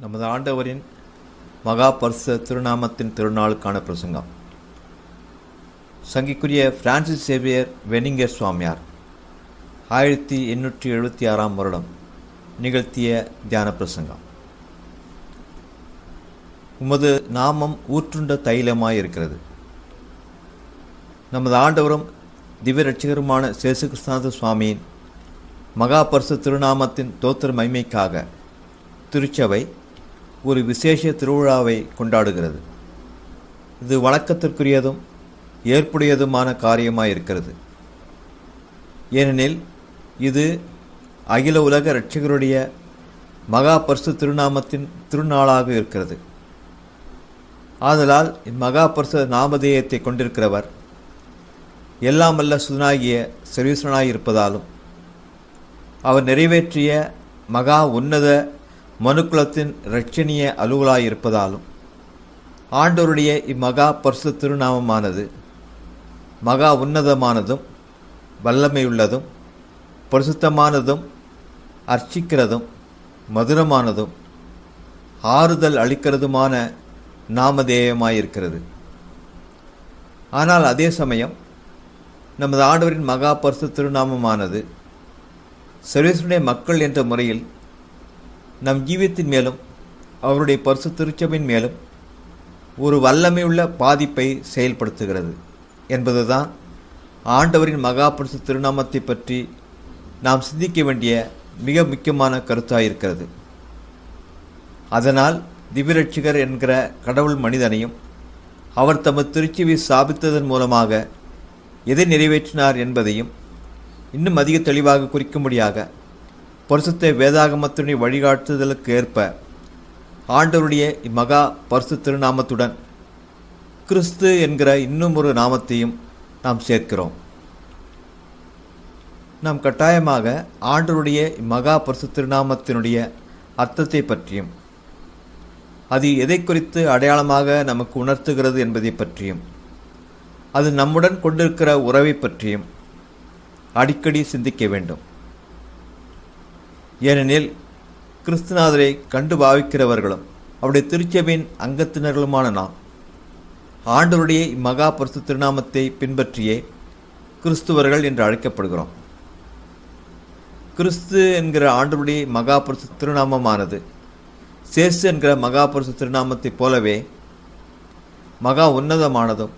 நமது ஆண்டவரின் மகா பரிசு திருநாமத்தின் திருநாளுக்கான பிரசங்கம். சங்கிக்குரிய பிரான்சிஸ் சேவியர் வெனிங்கர் சுவாமியார் ஆயிரத்தி எண்ணூற்றி எழுபத்தி ஆறாம் வருடம் நிகழ்த்திய தியான பிரசங்கம். உமது நாமம் ஊற்றுண்ட தைலமாய் இருக்கிறது. நமது ஆண்டவரும் திவ்ய ரட்சகருமான சேசு கிருஷ்ணாத சுவாமியின் மகாபரிசு திருநாமத்தின் தோத்திர மைமைக்காக திருச்சபை ஒரு விசேஷ திருவிழாவை கொண்டாடுகிறது. இது வழக்கத்திற்குரியதும் ஏற்புடையதுமான காரியமாக இருக்கிறது ஏனெனில் இது அகில உலக இரட்சகருடைய மகா பரிசு திருநாமத்தின் திருநாளாக இருக்கிறது. ஆதலால் இம்மகா பரிசு நாமதேயத்தை கொண்டிருக்கிறவர் எல்லாம் அல்ல சுதனாகிய சர்வீசனாக இருப்பதாலும் அவர் நிறைவேற்றிய மகா உன்னத மனுக்குலத்தின் இரட்சணிய அலுவலாயிருப்பதாலும் இருப்பதாலும் இம்மகா பரிசு திருநாமமானது மகா உன்னதமானதும் வல்லமையுள்ளதும் பரிசுத்தமானதும் அர்ச்சிக்கிறதும் மதுரமானதும் ஆறுதல் அளிக்கிறதுமான நாமதேயமாயிருக்கிறது. ஆனால் அதே சமயம் நமது ஆண்டவரின் மகா பரிசு திருநாமமானது சர்வேஸ்வருடைய மக்கள் என்ற முறையில் நம் ஜீவியத்தின் மேலும் அவருடைய பரிசு திருச்சபையின் மேலும் ஒரு வல்லமையுள்ள பாதிப்பை செயல்படுத்துகிறது என்பதுதான் ஆண்டவரின் மகா பரிசு திருநாமத்தை பற்றி நாம் சிந்திக்க வேண்டிய மிக முக்கியமான கருத்தாக இருக்கிறது அதனால் திவிரட்சிகர் என்கிற கடவுள் மனிதனையும் அவர் தமது திருச்சியை ஸ்தாபித்ததன் மூலமாக எதை நிறைவேற்றினார் என்பதையும் இன்னும் அதிக தெளிவாக குறிக்கும்படியாக பரிசுத்த வேதாகமத்தினுடைய வழிகாட்டுதலுக்கு ஏற்ப ஆண்டவருடைய இம்மகா பரிசு திருநாமத்துடன் கிறிஸ்து என்கிற இன்னும் ஒரு நாமத்தையும் நாம் சேர்க்கிறோம். நாம் கட்டாயமாக ஆண்டருடைய இம்மகா பரிசு திருநாமத்தினுடைய அர்த்தத்தை பற்றியும் அது எதை குறித்து அடையாளமாக நமக்கு உணர்த்துகிறது என்பதை பற்றியும் அது நம்முடன் கொண்டிருக்கிற உறவை பற்றியும் அடிக்கடி சிந்திக்க வேண்டும். ஏனெனில் கிறிஸ்துநாதரை கண்டு பாவிக்கிறவர்களும் அவருடைய திருச்சபையின் அங்கத்தினர்களுமான நாம் ஆண்டவருடைய இம்மகா பரிசு திருநாமத்தை பின்பற்றியே கிறிஸ்துவர்கள் என்று அழைக்கப்படுகிறோம். கிறிஸ்து என்கிற ஆண்டவருடைய மகா பரிசு திருநாமமானது சேசு என்கிற மகா பரிசு திருநாமத்தைப் போலவே மகா உன்னதமானதும்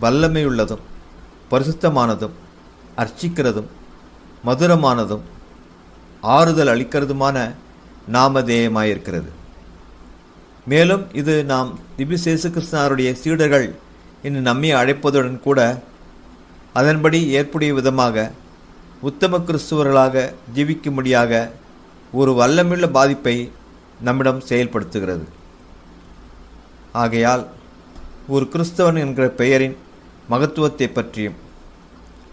வல்லமையுள்ளதும் பரிசுத்தமானதும் அர்ச்சிக்கிறதும் மதுரமானதும் ஆறுதல் அளிக்கிறதுமான நாமதேயமாயிருக்கிறது. மேலும் இது நாம் திபிசேசு கிருஷ்ணாருடைய சீடர்கள் என்று நம்மை அழைப்பதுடன் கூட அதன்படி ஏற்புடைய விதமாக உத்தம கிறிஸ்துவர்களாக ஜீவிக்கும்படியாக ஒரு வல்லமுள்ள பாதிப்பை நம்மிடம் செயல்படுத்துகிறது. ஆகையால் ஒரு கிறிஸ்தவன் என்கிற பெயரின் மகத்துவத்தை பற்றியும்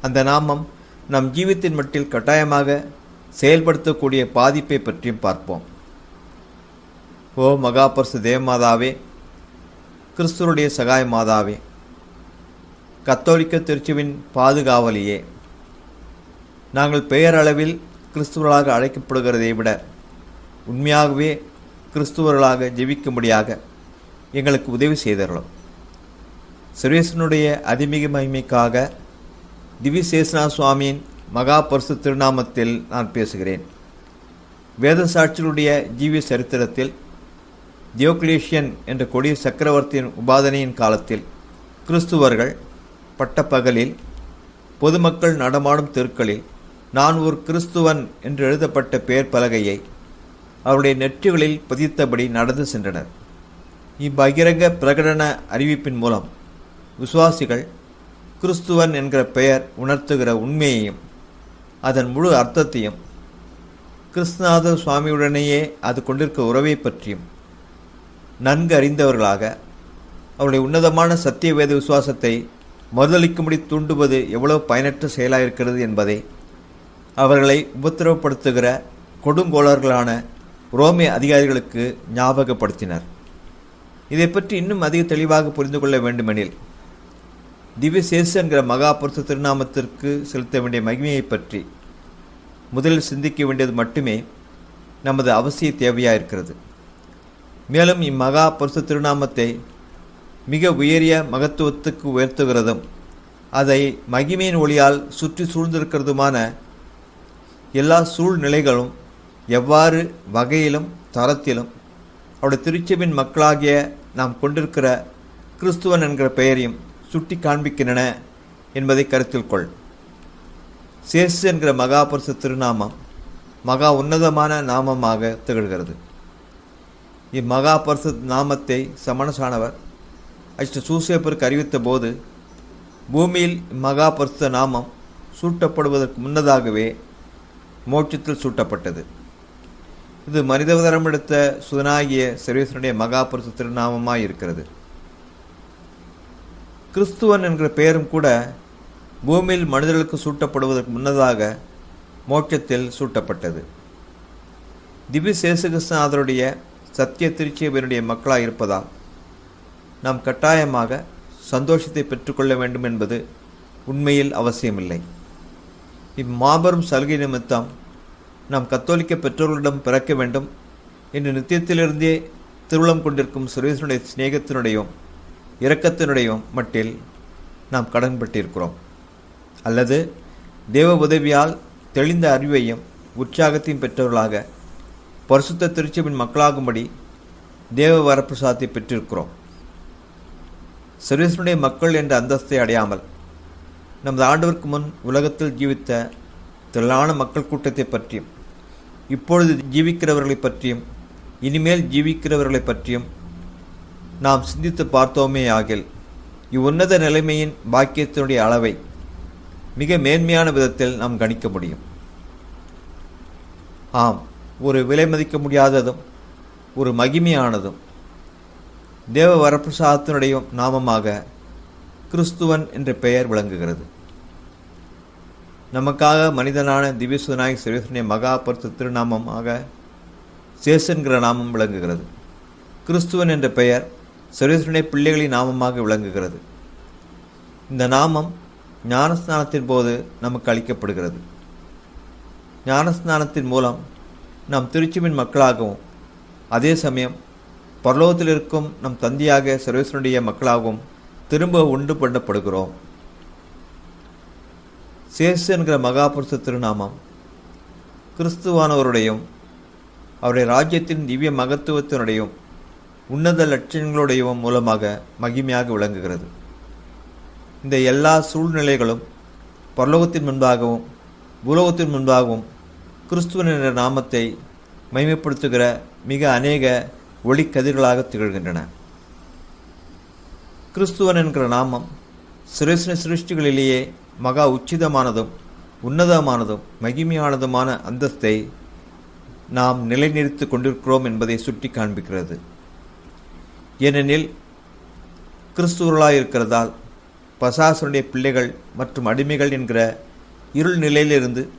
அந்த நாமம் நம் ஜீவித்தின் மட்டில் கட்டாயமாக செயல்படுத்தக்கூடிய பாதிப்பை பற்றியும் பார்ப்போம். ஓ மகாபரிசு தேவமாதாவே கிறிஸ்துவருடைய சகாய மாதாவே கத்தோலிக்க திருச்சுவின் பாதுகாவலியே நாங்கள் பெயரளவில் கிறிஸ்துவர்களாக அழைக்கப்படுகிறதை விட உண்மையாகவே கிறிஸ்துவர்களாக ஜெபிக்கும்படியாக எங்களுக்கு உதவி செய்தார்களும் சுரேசனுடைய அதிமிக மகிமைக்காக திவிசேஷனா சுவாமியின் மகா பரிசு திருநாமத்தில் நான் பேசுகிறேன். வேத சாட்சிகளுடைய ஜீவிய சரித்திரத்தில் தியோக்லேஷியன் என்ற கொடிய சக்கரவர்த்தியின் உபாதனையின் காலத்தில் கிறிஸ்துவர்கள் பட்டப்பகலில் பொதுமக்கள் நடமாடும் தெருக்களில் நான் ஒரு கிறிஸ்துவன் என்று எழுதப்பட்ட பெயர் பலகையை அவருடைய நெற்றிகளில் பதித்தபடி நடந்து சென்றனர். இப்பகிரங்க பிரகடன அறிவிப்பின் மூலம் விசுவாசிகள் கிறிஸ்துவன் என்கிற பெயர் உணர்த்துகிற உண்மையையும் அதன் முழு அர்த்தத்தையும் கிருஷ்ணநாத சுவாமியுடனேயே அது கொண்டிருக்க உறவை பற்றியும் நன்கு அறிந்தவர்களாக அவருடைய உன்னதமான சத்திய வேத விசுவாசத்தை மறுதளிக்கும்படி தூண்டுவது எவ்வளவு பயனற்ற செயலாக இருக்கிறது என்பதை அவர்களை உபத்திரவப்படுத்துகிற கொடுங்கோளர்களான ரோமிய அதிகாரிகளுக்கு ஞாபகப்படுத்தினர். இதை பற்றி இன்னும் அதிக தெளிவாக புரிந்து கொள்ள வேண்டுமெனில் திவ்யசேசு என்கிற மகாபுருஷ திருநாமத்திற்கு செலுத்த வேண்டிய மகிமையை பற்றி முதலில் சிந்திக்க வேண்டியது மட்டுமே நமது அவசிய தேவையாக இருக்கிறது மேலும் இம்மகா பரிசு திருநாமத்தை மிக உயரிய மகத்துவத்துக்கு உயர்த்துகிறதும் அதை மகிமையின் ஒளியால் சுற்றி சூழ்ந்திருக்கிறதுமான எல்லா சூழ்நிலைகளும் எவ்வாறு வகையிலும் தரத்திலும் அவருடைய திருச்செபின் மக்களாகிய நாம் கொண்டிருக்கிற கிறிஸ்துவன் என்கிற பெயரையும் சுட்டி காண்பிக்கின்றன என்பதை கருத்தில் கொள். சேசு என்கிற மகாபுருஷ திருநாமம் மகா உன்னதமான நாமமாக திகழ்கிறது. இம்மகாபரிசு நாமத்தை சமணசானவர் அஷ்ட சூசேப்பருக்கு அறிவித்த போது பூமியில் இம்மகாபரிசு நாமம் சூட்டப்படுவதற்கு முன்னதாகவே மோட்சத்தில் சூட்டப்பட்டது. இது மனிதவதரம் எடுத்த சுதனாகிய சர்வேசனுடைய மகாபரிசு திருநாமமாக இருக்கிறது கிறிஸ்துவன் என்கிற பெயரும் கூட பூமியில் மனிதர்களுக்கு சூட்டப்படுவதற்கு முன்னதாக மோட்சத்தில் சூட்டப்பட்டது. திவ்ய சேசுகிருஷ்ணநாதருடைய சத்திய திருச்சியவனுடைய மக்களாக இருப்பதால் நாம் கட்டாயமாக சந்தோஷத்தை பெற்றுக்கொள்ள வேண்டும் என்பது உண்மையில் அவசியமில்லை. இம்மாபெரும் சலுகை நிமித்தம் நாம் கத்தோலிக்க பெற்றோர்களிடம் பிறக்க வேண்டும் என்று நித்தியத்திலிருந்தே திருவிழம் கொண்டிருக்கும் சுரேசனுடைய சிநேகத்தினுடையும் இரக்கத்தினுடையும் மட்டில் நாம் கடன்பட்டிருக்கிறோம். அல்லது தேவ உதவியால் தெளிந்த அறிவையும் உற்சாகத்தையும் பெற்றவர்களாக பரிசுத்த திருச்சபின் மக்களாகும்படி தேவ வரப்பிரசாதத்தை பெற்றிருக்கிறோம். சர்வேசனுடைய மக்கள் என்ற அந்தஸ்தை அடையாமல் நமது ஆண்டவருக்கு முன் உலகத்தில் ஜீவித்த திரளான மக்கள் கூட்டத்தை பற்றியும் இப்பொழுது ஜீவிக்கிறவர்களை பற்றியும் இனிமேல் ஜீவிக்கிறவர்களை பற்றியும் நாம் சிந்தித்து பார்த்தோமே ஆகில் இவ்வுன்னத நிலைமையின் பாக்கியத்தினுடைய அளவை மிக மேன்மையான விதத்தில் நாம் கணிக்க முடியும். ஆம் ஒரு விலை மதிக்க முடியாததும் ஒரு மகிமையானதும் தேவ வரப்பிரசாதத்தினுடைய நாமமாக கிறிஸ்துவன் என்ற பெயர் விளங்குகிறது. நமக்காக மனிதனான திவ்யசுநாயக் சிறுவசனுடைய மகாபருத்த திருநாமமாக சேசன்கிற நாமம் விளங்குகிறது. கிறிஸ்துவன் என்ற பெயர் சர்வேஸ்வரனுடைய பிள்ளைகளின் நாமமாக விளங்குகிறது. இந்த நாமம் ஞானஸ்நானத்தின் போது நமக்கு அளிக்கப்படுகிறது. ஞானஸ்நானத்தின் மூலம் நாம் திருச்சிமின் மக்களாகவும் அதே சமயம் பரலோகத்தில் இருக்கும் நம் தந்தையாக சர்வேஸ்வரனுடைய மக்களாகவும் திரும்ப உண்டு பண்ணப்படுகிறோம். சேசு என்கிற மகாபுருஷ திருநாமம் கிறிஸ்துவானவருடையும் அவருடைய ராஜ்யத்தின் திவ்ய மகத்துவத்தினுடையும் உன்னத லட்சியங்களுடையவும் மூலமாக மகிமையாக விளங்குகிறது. இந்த எல்லா சூழ்நிலைகளும் பரலோகத்தின் முன்பாகவும் பூலோகத்தின் முன்பாகவும் கிறிஸ்துவன் என்ற நாமத்தை மைமைப்படுத்துகிற மிக அநேக ஒளிக்கதிர்களாக திகழ்கின்றன. கிறிஸ்துவன் என்கிற நாமம் சிறுசின சிருஷ்டிகளிலேயே மகா உச்சிதமானதும் உன்னதமானதும் மகிமையானதுமான அந்தஸ்தை நாம் நிலைநிறுத்தி கொண்டிருக்கிறோம் என்பதை சுட்டி காண்பிக்கிறது. ஏனெனில் கிறிஸ்துவர்களாக இருக்கிறதால் பசாசனுடைய பிள்ளைகள் மற்றும் அடிமைகள் என்கிற இருள் நிலையிலிருந்து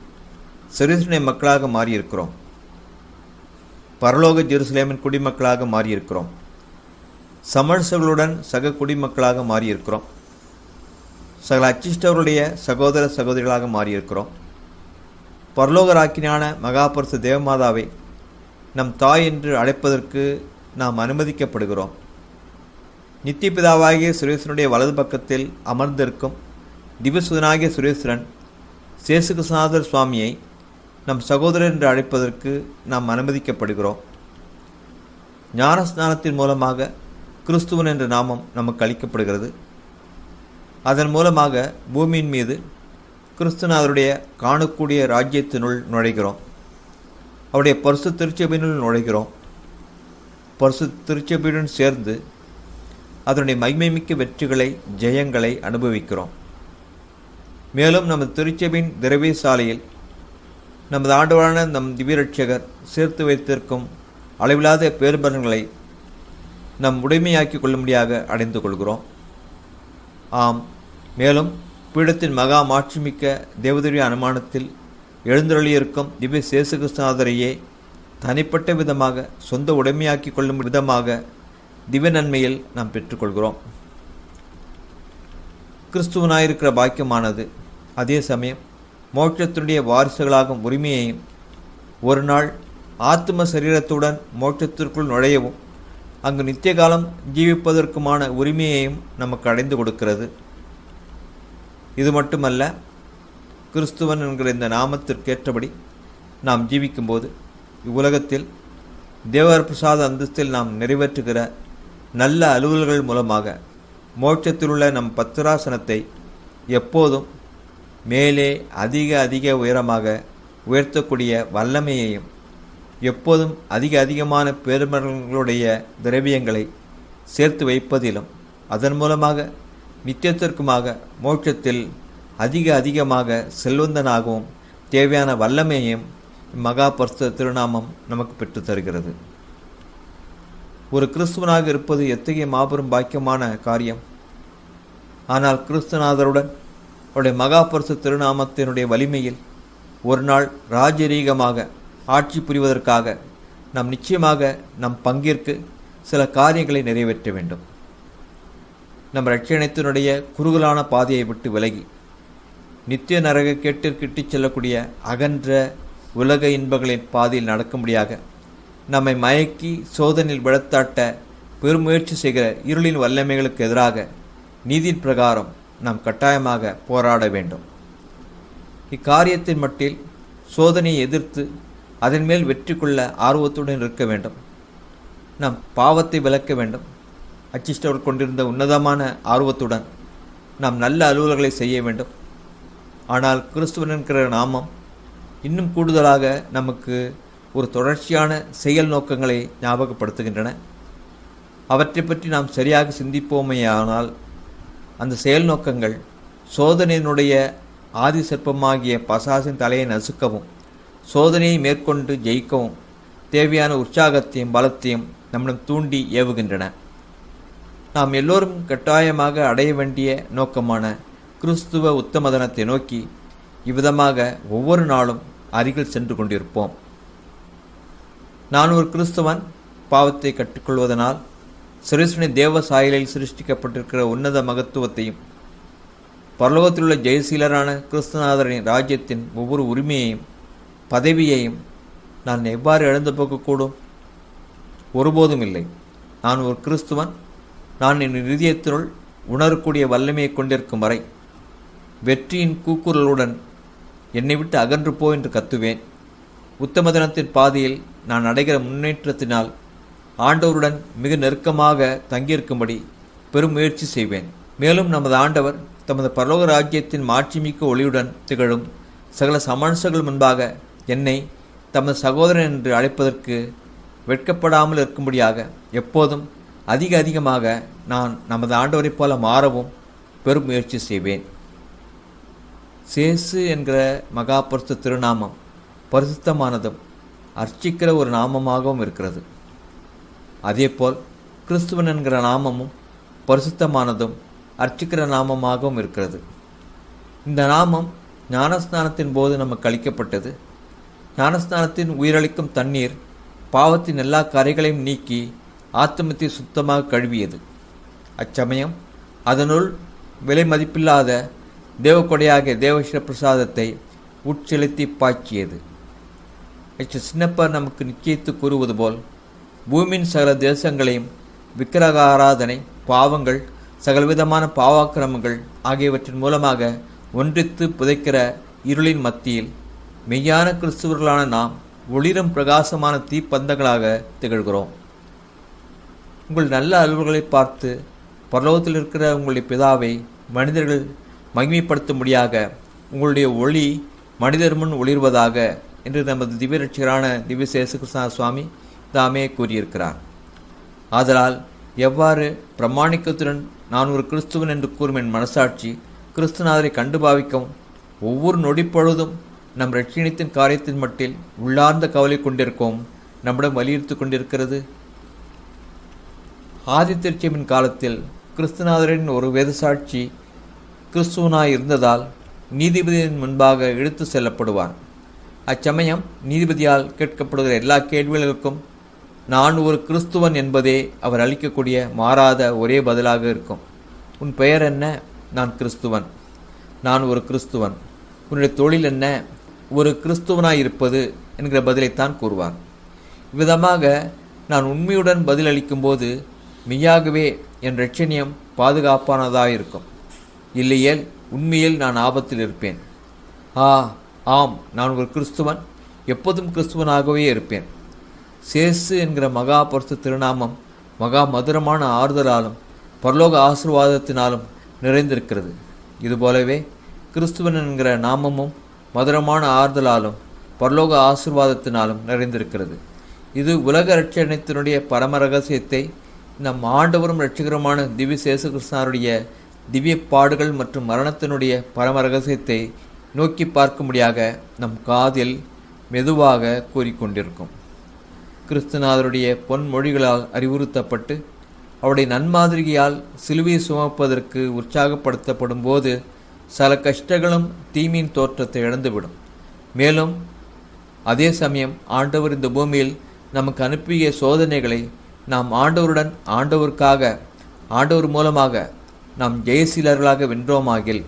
செருசனுடைய மக்களாக மாறியிருக்கிறோம். பரலோக ஜெருசலேமின் குடிமக்களாக மாறியிருக்கிறோம். சமரசர்களுடன் சக குடிமக்களாக மாறியிருக்கிறோம். சகல அச்சிஷ்டவருடைய சகோதர சகோதரிகளாக மாறியிருக்கிறோம். பரலோகராக்கினான மகாபரிசு தேவமாதாவை நம் தாய் என்று அழைப்பதற்கு நாம் அனுமதிக்கப்படுகிறோம். நித்தியபிதாவாகிய சுரேசனுடைய வலது பக்கத்தில் அமர்ந்திருக்கும் திவசுதனாகிய சுரேஸ்வரன் சேசுகிருஷ்ணநாதர் சுவாமியை நம் சகோதரர் என்று அழைப்பதற்கு நாம் அனுமதிக்கப்படுகிறோம். ஞானஸ்நானத்தின் மூலமாக கிறிஸ்துவன் என்ற நாமம் நமக்கு அளிக்கப்படுகிறது. அதன் மூலமாக பூமியின் மீது கிறிஸ்துநாதருடைய காணக்கூடிய ராஜ்யத்தினுள் நுழைகிறோம். அவருடைய பரிசு திருச்சபையினுள் நுழைகிறோம். பரிசு திருச்சபையுடன் சேர்ந்து அதனுடைய மகிமைமிக்க வெற்றிகளை ஜெயங்களை அனுபவிக்கிறோம். மேலும் நமது திருச்சபையின் திரவிய சாலையில் நமது ஆண்டவரான நம் திவ்யரட்சகர் சேர்த்து வைத்திருக்கும் அளவில்லாத பேர்பலன்களை நம் உடைமையாக்கி கொள்ளும்படியாக அடைந்து கொள்கிறோம். ஆம் மேலும் பீடத்தின் மகா மாட்சிமிக்க தேவதரிய அனுமானத்தில் எழுந்தருளியிருக்கும் திவ்ய சேசுகிருஷ்ணாதரையே தனிப்பட்ட விதமாக சொந்த உடைமையாக்கி கொள்ளும் விதமாக திவ்ய நன்மையில் நாம் பெற்றுக்கொள்கிறோம். கிறிஸ்துவனாயிருக்கிற பாக்கியமானது. அதே சமயம் மோட்சத்தினுடைய வாரிசுகளாகும் உரிமையையும் ஒரு நாள் ஆத்ம சரீரத்துடன் மோட்சத்திற்குள் நுழையவும் அங்கு நித்திய காலம் ஜீவிப்பதற்குமான உரிமையையும் நமக்கு அடைந்து கொடுக்கிறது. இது மட்டுமல்ல கிறிஸ்துவன் என்கிற இந்த நாமத்திற்கேற்றபடி நாம் ஜீவிக்கும்போது இவ்வுலகத்தில் தேவர் பிரசாத அந்தஸ்தில் நாம் நிறைவேற்றுகிற நல்ல அலுவல்கள் மூலமாக மோட்சத்திலுள்ள நம் பத்திராசனத்தை எப்போதும் மேலே அதிக அதிக உயரமாக உயர்த்தக்கூடிய வல்லமையையும் எப்போதும் அதிக அதிகமான பெருமர்களுடைய திரவியங்களை சேர்த்து வைப்பதிலும் அதன் மூலமாக நித்தியத்திற்குமாக மோட்சத்தில் அதிக அதிகமாக செல்வந்தனாகவும் தேவையான வல்லமையையும் மகா பரிசுத்த திருநாமம் நமக்கு பெற்று தருகிறது ஒரு கிறிஸ்துவனாக இருப்பது எத்தகைய மாபெரும் பாக்கியமான காரியம்? ஆனால் கிறிஸ்துநாதருடன் அவருடைய மகாபரிசு திருநாமத்தினுடைய வலிமையில் ஒரு நாள் ராஜரீகமாக ஆட்சி புரிவதற்காக நாம் நிச்சயமாக நம் பங்கிற்கு சில காரியங்களை நிறைவேற்ற வேண்டும். நம் ரட்சணத்தினுடைய குறுகலான பாதையை விட்டு விலகி நித்திய நரக கேட்டிற்கு இட்டுச் செல்லக்கூடிய அகன்ற உலக இன்பங்களின் பாதையில் நடக்கும்படியாக நம்மை மயக்கி சோதனையில் விழத்தாட்ட பெருமுயற்சி செய்கிற இருளின் வல்லமைகளுக்கு எதிராக நீதியின் பிரகாரம் நாம் கட்டாயமாக போராட வேண்டும். இக்காரியத்தின் மட்டில் சோதனையை எதிர்த்து அதன் மேல் வெற்றி கொள்ள ஆர்வத்துடன் இருக்க வேண்டும். நாம் பாவத்தை விளக்க வேண்டும். அச்சிஷ்டவர் கொண்டிருந்த உன்னதமான ஆர்வத்துடன் நாம் நல்ல அலுவல்களை செய்ய வேண்டும். ஆனால் கிறிஸ்துவன் என்கிற நாமம் இன்னும் கூடுதலாக நமக்கு ஒரு தொடர்ச்சியான செயல் நோக்கங்களை ஞாபகப்படுத்துகின்றன. அவற்றை பற்றி நாம் சரியாக சிந்திப்போமேயானால் அந்த செயல் நோக்கங்கள் சோதனையினுடைய ஆதி சிற்பமாகிய பசாசின் தலையை நசுக்கவும் சோதனையை மேற்கொண்டு ஜெயிக்கவும் தேவையான உற்சாகத்தையும் பலத்தையும் நம்மிடம் தூண்டி ஏவுகின்றன. நாம் எல்லோரும் கட்டாயமாக அடைய வேண்டிய நோக்கமான கிறிஸ்துவ உத்தமதனத்தை நோக்கி இவ்விதமாக ஒவ்வொரு நாளும் அருகில் சென்று கொண்டிருப்போம். நான் ஒரு கிறிஸ்தவன் பாவத்தை கற்றுக்கொள்வதனால் சிறுசுனின் தேவ சாயலில் சிருஷ்டிக்கப்பட்டிருக்கிற உன்னத மகத்துவத்தையும் பரலோகத்திலுள்ள ஜெயசீலரான கிறிஸ்துநாதரின் ராஜ்யத்தின் ஒவ்வொரு உரிமையையும் பதவியையும் நான் எவ்வாறு இழந்து போகக்கூடும்? ஒருபோதும் இல்லை. நான் ஒரு கிறிஸ்துவன் நான் என் இதயத்தினுள் உணரக்கூடிய வல்லமையை கொண்டிருக்கும் வரை வெற்றியின் கூக்குரலுடன் என்னை விட்டு அகன்று போ என்று கத்துவேன். உத்தமதனத்தின் பாதையில் நான் அடைகிற முன்னேற்றத்தினால் ஆண்டவருடன் மிக நெருக்கமாக தங்கியிருக்கும்படி பெரும் முயற்சி செய்வேன். மேலும் நமது ஆண்டவர் தமது பரலோக ராஜ்யத்தின் மாட்சிமிக்க ஒளியுடன் திகழும் சகல சமன்சங்கள் முன்பாக என்னை தமது சகோதரன் என்று அழைப்பதற்கு வெட்கப்படாமல் இருக்கும்படியாக எப்போதும் அதிக அதிகமாக நான் நமது ஆண்டவரைப் போல மாறவும் பெரும் முயற்சி செய்வேன். சேசு என்கிற மகா திருநாமம். பரிசுத்தமானதும் அர்ச்சிக்கிற ஒரு நாமமாகவும் இருக்கிறது. அதேபோல் கிறிஸ்துவன் என்கிற நாமமும் பரிசுத்தமானதும் அர்ச்சிக்கிற நாமமாகவும் இருக்கிறது. இந்த நாமம் ஞானஸ்நானத்தின் போது நமக்கு அளிக்கப்பட்டது. ஞானஸ்நானத்தின் உயிரளிக்கும் தண்ணீர் பாவத்தின் எல்லா கரைகளையும் நீக்கி ஆத்மத்தை சுத்தமாக கழுவியது. அச்சமயம் அதனுள் விலை மதிப்பில்லாத தேவக்கொடையாகிய தேவஸ்வர பிரசாதத்தை உட்செலுத்தி பாய்ச்சியது. எச் சின்னப்பர் நமக்கு நிச்சயித்து கூறுவது போல் பூமியின் சகல தேசங்களையும் விக்கிரக ஆராதனை பாவங்கள் சகலவிதமான பாவாக்கிரமங்கள் ஆகியவற்றின் மூலமாக ஒன்றித்து புதைக்கிற இருளின் மத்தியில் மெய்யான கிறிஸ்துவர்களான நாம் ஒளிரும் பிரகாசமான தீப்பந்தங்களாக திகழ்கிறோம். உங்கள் நல்ல அலுவல்களை பார்த்து பரலோகத்தில் இருக்கிற உங்களுடைய பிதாவை மனிதர்கள் மகிமைப்படுத்தும்படியாக உங்களுடைய ஒளி மனிதர் முன் ஒளிர்வதாக என்று நமது திவ்ய ரட்சகரான திவ்ய சேசுகிருஷ்ணா சுவாமி தாமே கூறியிருக்கிறார். ஆதலால் எவ்வாறு பிரமாணிக்கத்துடன் நான் ஒரு கிறிஸ்துவன் என்று கூறும் என் மனசாட்சி கிறிஸ்துநாதரை கண்டு பாவிக்கவும் ஒவ்வொரு நொடிப்பொழுதும் நம் ரட்சியத்தின் காரியத்தின் மட்டில் உள்ளார்ந்த கவலை கொண்டிருக்கோம் நம்மிடம் வலியுறுத்தி கொண்டிருக்கிறது. ஆதித்திருச்சியமின் காலத்தில் கிறிஸ்துநாதரின் ஒரு வேதசாட்சி கிறிஸ்துவனாய் இருந்ததால் நீதிபதியின் முன்பாக இழுத்து செல்லப்படுவார் அச்சமயம் நீதிபதியால் கேட்கப்படுகிற எல்லா கேள்விகளுக்கும் நான் ஒரு கிறிஸ்துவன் என்பதே அவர் அளிக்கக்கூடிய மாறாத ஒரே பதிலாக இருக்கும். உன் பெயர் என்ன? நான் கிறிஸ்துவன். நான் ஒரு கிறிஸ்துவன். உன்னுடைய தொழில் என்ன? ஒரு கிறிஸ்துவனாய் இருப்பது என்கிற பதிலைத்தான் கூறுவார். விதமாக நான் உண்மையுடன் பதிலளிக்கும்போது மெய்யாகவே என் ரட்சணியம் பாதுகாப்பானதாயிருக்கும். இல்லையேல் உண்மையில் நான் ஆபத்தில் இருப்பேன். ஆ ஆம் நான் ஒரு கிறிஸ்துவன் எப்போதும் கிறிஸ்துவனாகவே இருப்பேன். சேசு என்கிற மகா பரிசு திருநாமம் மகா மதுரமான ஆறுதலாலும் பரலோக ஆசீர்வாதத்தினாலும் நிறைந்திருக்கிறது. இதுபோலவே கிறிஸ்துவன் என்கிற நாமமும் மதுரமான ஆறுதலாலும் பரலோக ஆசீர்வாதத்தினாலும் நிறைந்திருக்கிறது. இது உலக ரட்சணத்தினுடைய பரம ரகசியத்தை நம் ஆண்டவரும் ரட்சகருமான திவ்ய சேசு கிருஷ்ணாருடைய திவ்ய பாடுகள் மற்றும் மரணத்தினுடைய பரம ரகசியத்தை நோக்கி பார்க்கும்படியாக நம் காதில் மெதுவாக கூறிக்கொண்டிருக்கும். கிறிஸ்துநாதருடைய பொன்மொழிகளால் அறிவுறுத்தப்பட்டு அவருடைய நன்மாதிரியால் சிலுவையை சுமப்பதற்கு உற்சாகப்படுத்தப்படும் போது சில கஷ்டங்களும் தீமையின் தோற்றத்தை இழந்துவிடும். மேலும் அதே சமயம் ஆண்டவர் இந்த பூமியில் நமக்கு அனுப்பிய சோதனைகளை நாம் ஆண்டவருடன் ஆண்டவருக்காக ஆண்டவர் மூலமாக நாம் ஜெயசீலர்களாக வென்றோமாகில்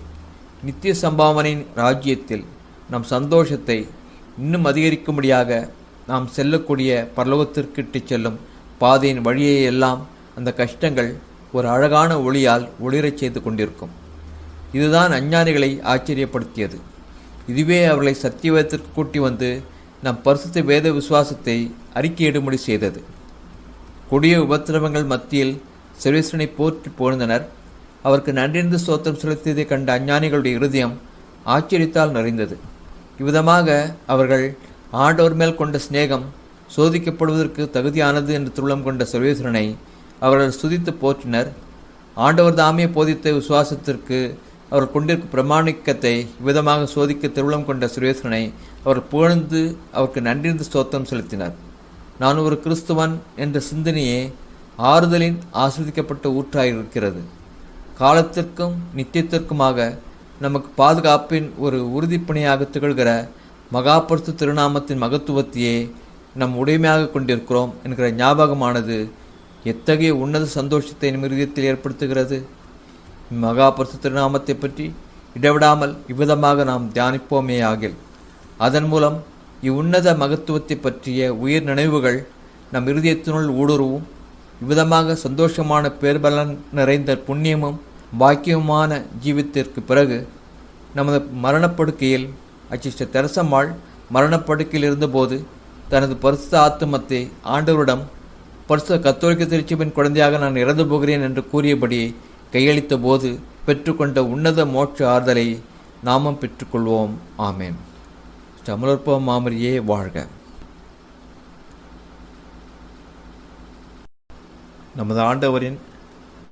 நித்திய சம்பாவனையின் ராஜ்யத்தில் நம் சந்தோஷத்தை இன்னும் அதிகரிக்கும்படியாக நாம் செல்லக்கூடிய பரலோகத்திற்கிட்டு செல்லும் பாதையின் வழியை எல்லாம் அந்த கஷ்டங்கள் ஒரு அழகான ஒளியால் ஒளிரச் செய்து கொண்டிருக்கும். இதுதான் அஞ்ஞானிகளை ஆச்சரியப்படுத்தியது. இதுவே அவர்களை சத்தியவேதத்திற்கு கூட்டி வந்து நம் பரிசுத்த வேத விசுவாசத்தை அறிக்கையிடும்படி செய்தது. கொடிய உபத்திரவங்கள் மத்தியில் செல்வேஸ்வரனை போற்றி புகழ்ந்தனர் அவருக்கு நன்றிந்து ஸ்தோத்திரம் செலுத்தியதை கண்ட அஞ்ஞானிகளுடைய இருதயம் ஆச்சரியத்தால் நிறைந்தது. இவ்விதமாக அவர்கள் ஆண்டவர் மேல் கொண்ட சிநேகம் சோதிக்கப்படுவதற்கு தகுதியானது என்று துள்ளம் கொண்ட சர்வேஸ்வரனை அவர்கள் சுதித்து போற்றினர். ஆண்டவர் தாமே போதித்த விசுவாசத்திற்கு அவர் கொண்டிருக்கும் பிரமாணிக்கத்தை இவ்விதமாக சோதிக்க திருவிழம் கொண்ட சுரேஸ்வரனை அவர் புகழ்ந்து அவருக்கு நன்றிந்து ஸ்தோத்திரம் செலுத்தினார். நான் ஒரு கிறிஸ்துவன் என்ற சிந்தனையே ஆறுதலின் ஆஸ்வதிக்கப்பட்ட ஊற்றாயிருக்கிறது. காலத்திற்கும் நித்தியத்திற்குமாக நமக்கு பாதுகாப்பின் ஒரு உறுதிப்பணியாக திகழ்கிற மகாபரிசு திருநாமத்தின் மகத்துவத்தையே நம் உடைமையாக கொண்டிருக்கிறோம் என்கிற ஞாபகமானது எத்தகைய உன்னத சந்தோஷத்தை நம் இருதயத்தில் ஏற்படுத்துகிறது? மகாபரிசு திருநாமத்தை பற்றி இடைவிடாமல் இவ்விதமாக நாம் தியானிப்போமே ஆகில் அதன் மூலம் இவ்வுன்னத மகத்துவத்தை பற்றிய உயிர் நினைவுகள் நம் இருதயத்தினுள் ஊடுருவும். இவ்விதமாக சந்தோஷமான பேர்பலன் நிறைந்த புண்ணியமும் பாக்கியமுமான ஜீவித்திற்கு பிறகு நமது மரணப்படுக்கையில் அச்சிஷ்ட தெரசம்மாள் மரணப்படுக்கையில் இருந்தபோது தனது பரிசுத்த ஆத்துமத்தை ஆண்டவரிடம் பரிசுத்த கத்தோலிக்க திருச்சிபின் குழந்தையாக நான் இறந்து போகிறேன் என்று கூறியபடியே கையளித்த போது பெற்றுக்கொண்ட உன்னத மோட்ச ஆறுதலை நாமும் பெற்றுக்கொள்வோம். ஆமேன். தமிழற்பம் மாமரியே வாழ்க. நமது ஆண்டவரின்